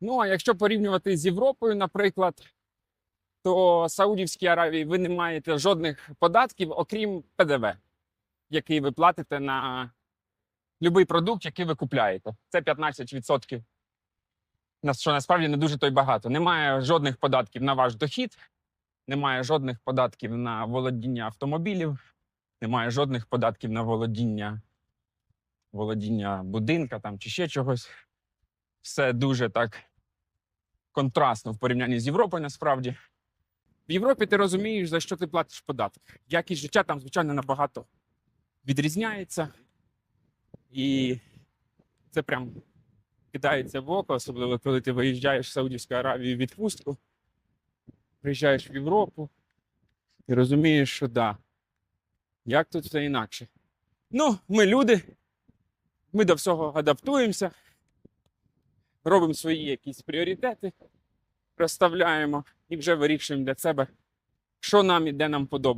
Ну, а якщо порівнювати з Європою, наприклад, то Саудівській Аравії ви не маєте жодних податків, окрім ПДВ, який ви платите на будь-який продукт, який ви купляєте. Це 15%. На що насправді не дуже то й багато. Немає жодних податків на ваш дохід, немає жодних податків на володіння автомобілів, немає жодних податків на володіння, володіння будинка там, чи ще чогось. Все дуже так контрастно в порівнянні з Європою насправді. В Європі ти розумієш, за що ти платиш податок. Якість життя там, звичайно, набагато відрізняється. І це прям кидається в око, особливо коли ти виїжджаєш в Саудівську Аравію в відпустку, приїжджаєш в Європу, і розумієш, що да. Як тут все інакше? Ну, ми люди, ми до всього адаптуємося, робимо свої якісь пріоритети, розставляємо і вже вирішуємо для себе, що нам і де нам подобається.